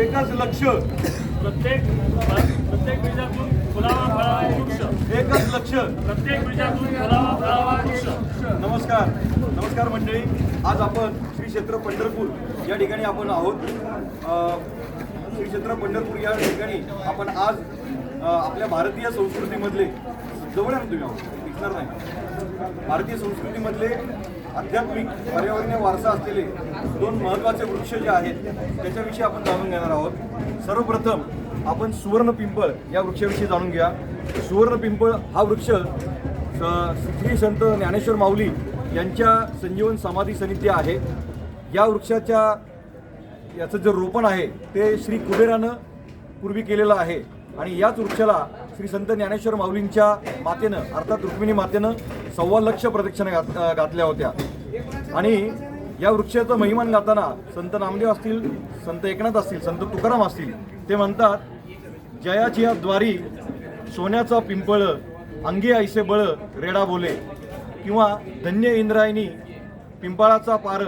एकच लक्ष. प्रत्येक प्रत्येक बीजातून फुलावा फळावा वृक्ष. एकच लक्ष. प्रत्येक बीजातून फुलावा फळावा वृक्ष. नमस्कार. नमस्कार मंडळी. आज आपण श्री क्षेत्र पंढरपूर या ठिकाणी आपण आहोत. श्री क्षेत्र पंढरपूर या ठिकाणी आपण आज आपल्या भारतीय संस्कृतीमधले जवळ आहे तुम्ही आहोत? दिसणार नाही. भारतीय संस्कृतीमधले आध्यात्मिक पर्यावरणीय वारसा असलेले दोन महत्त्वाचे वृक्ष जे आहेत त्याच्याविषयी आपण जाणून घेणार आहोत. सर्वप्रथम आपण सुवर्ण पिंपळ या वृक्षाविषयी जाणून घ्या सुवर्ण पिंपळ हा वृक्ष स- श्री संत ज्ञानेश्वर माऊली यांच्या संजीवन समाधी समिती आहे. या वृक्षाच्या याचं जे रोपण आहे ते श्री कुबेरानं पूर्वी केलेलं आहे. आणि याच वृक्षाला श्री संत ज्ञानेश्वर माऊलींच्या मातेनं अर्थात रुक्मिणी मातेनं सव्वा लक्ष प्रदक्षिणा घात घातल्या होत्या. आणि या वृक्षाचं महिमान गाताना संत नामदेव असतील संत एकनाथ असतील संत तुकाराम असतील ते म्हणतात जयाची या द्वारी सोन्याचा पिंपळ अंगी ऐसे बळ रेडा बोले किंवा धन्य इंद्रायणी पिंपळाचा पार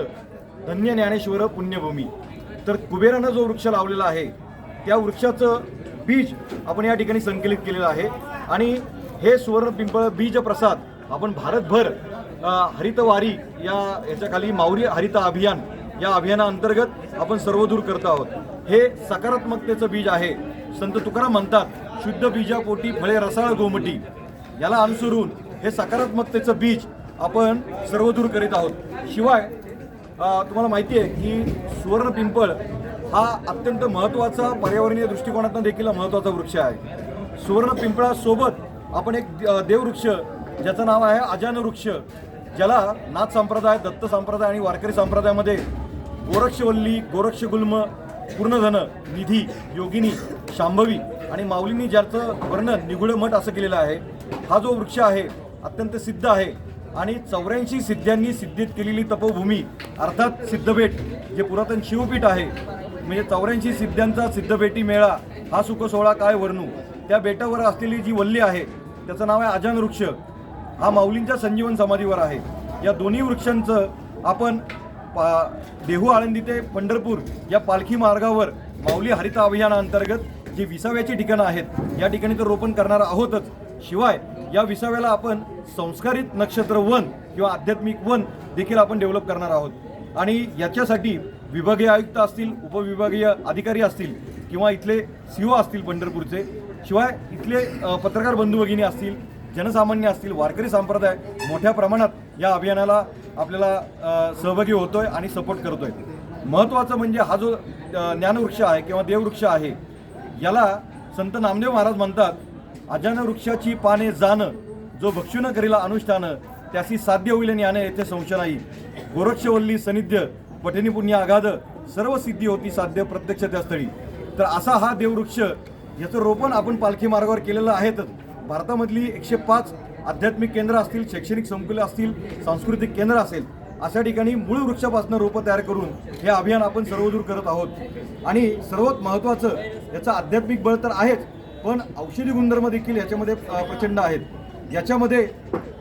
धन्य ज्ञानेश्वर पुण्यभूमी. तर कुबेरानं जो वृक्ष लावलेला आहे त्या वृक्षाचं बीज आपण या ठिकाणी संकलित केलेलं आहे. आणि हे सुवर्ण पिंपळ बीज प्रसाद आपण भारतभर हरितवारी या याच्याखाली माऊरी हरित अभियान या अभियानाअंतर्गत आपण सर्वदूर करत आहोत. हे सकारात्मकतेचं बीज आहे. संत तुकाराम म्हणतात शुद्ध बीजापोटी फळे रसाळ गोमटी. याला अनुसरून हे सकारात्मकतेचं बीज आपण सर्वदूर करीत आहोत. शिवाय तुम्हाला माहिती आहे की सुवर्ण पिंपळ हा अत्यंत महत्त्वाचा पर्यावरणीय दृष्टिकोनातून देखील महत्त्वाचा वृक्ष आहे. सुवर्ण पिंपळासोबत आपण एक देववृक्ष ज्याचं नाव आहे अजान वृक्ष ज्याला नाथ संप्रदाय दत्त संप्रदाय आणि वारकरी संप्रदायामध्ये गोरक्षवल्ली गोरक्षगुल्म पूर्णधन निधी योगिनी शांभवी आणि माऊलींनी ज्याचं वर्णन निगुळ मठ असं केलेलं आहे हा जो वृक्ष आहे अत्यंत सिद्ध आहे आणि चौऱ्याऐंशी सिद्ध्यांनी सिद्धीत केलेली तपोभूमी अर्थात सिद्धबेट जे पुरातन शिवपीठ आहे म्हणजे चौऱ्याऐंशी सिद्ध्यांचा सिद्धबेटी मेळा हा सुखसोहळा काय वर्णू त्या बेटावर असलेली जी वल्ली आहे त्याचं नाव आहे अजान वृक्ष. हा माऊलींच्या संजीवन समाधीवर आहे. या दोन्ही वृक्षांचं आपण पा देहू आळंदी ते पंढरपूर या पालखी मार्गावर माऊली हरित अभियानाअंतर्गत जी विसाव्याची ठिकाणं आहेत या ठिकाणी तर रोपण करणार आहोतच. शिवाय या विसाव्याला आपण संस्कारित नक्षत्र वन किंवा आध्यात्मिक वन देखील आपण डेव्हलप करणार आहोत. आणि याच्यासाठी विभागीय आयुक्त असतील उपविभागीय अधिकारी असतील किंवा इथले सीओ असतील पंढरपूरचे शिवाय इथले पत्रकार बंधू भगिनी असतील जनसामान्य असतील वारकरी संप्रदाय मोठ्या प्रमाणात या अभियानाला आपल्याला सहभागी होतोय आणि सपोर्ट करतोय. महत्त्वाचं म्हणजे हा जो ज्ञानवृक्ष आहे किंवा देववृक्ष आहे याला संत नामदेव महाराज म्हणतात अजान वृक्षाची पाने जाणं जो भक्षुन करीला अनुष्ठानं त्याशी साध्य होईल ज्ञान येथे संशय नाही. गोरक्षवल्ली सनिध्य पठणी पुण्य आघाध सर्व सिद्धी होती साध्य प्रत्यक्ष त्या स्थळी. तर असा हा देववृक्ष याचं रोपण आपण पालखी मार्गावर केलेलं आहेतच. भारतामधली एकशे पाच आध्यात्मिक केंद्र असतील शैक्षणिक संकुलं असतील सांस्कृतिक केंद्र असेल अशा ठिकाणी मूळ वृक्षापासून रोपं तयार करून हे अभियान आपण सर्वदूर करत आहोत. आणि सर्वात महत्त्वाचं याचं आध्यात्मिक बळ तर आहेच पण औषधी गुणधर्म देखील याच्यामध्ये प्रचंड आहेत. याच्यामध्ये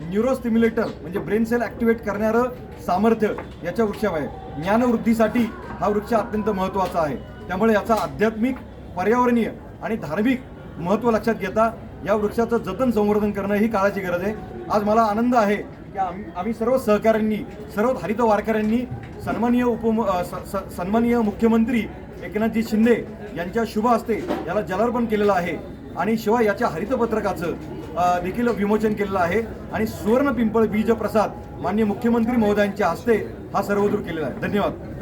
न्यूरोस्टिम्युलेटर म्हणजे ब्रेन सेल ॲक्टिवेट करणारं सामर्थ्य याच्या वृक्षावर आहे ज्ञानवृद्धीसाठी हा वृक्ष अत्यंत महत्त्वाचा आहे. त्यामुळे याचा आध्यात्मिक पर्यावरणीय आणि धार्मिक महत्त्व लक्षात घेता या वृक्षाचं जतन संवर्धन करणं ही काळाची गरज आहे. आज मला आनंद आहे की आम्ही आम्ही सर्व सहकाऱ्यांनी सर्व हरित वारकऱ्यांनी सन्माननीय उपम स- सन्माननीय मुख्यमंत्री एकनाथजी शिंदे यांच्या शुभ हस्ते याला जलार्पण केलेलं आहे. आणि शिवाय याच्या हरितपत्रकाचं देखील विमोचन केलेलं आहे. आणि सुवर्ण पिंपळ बीज प्रसाद माननीय मुख्यमंत्री महोदयांच्या हस्ते हा सर्वदूर केलेला आहे. धन्यवाद.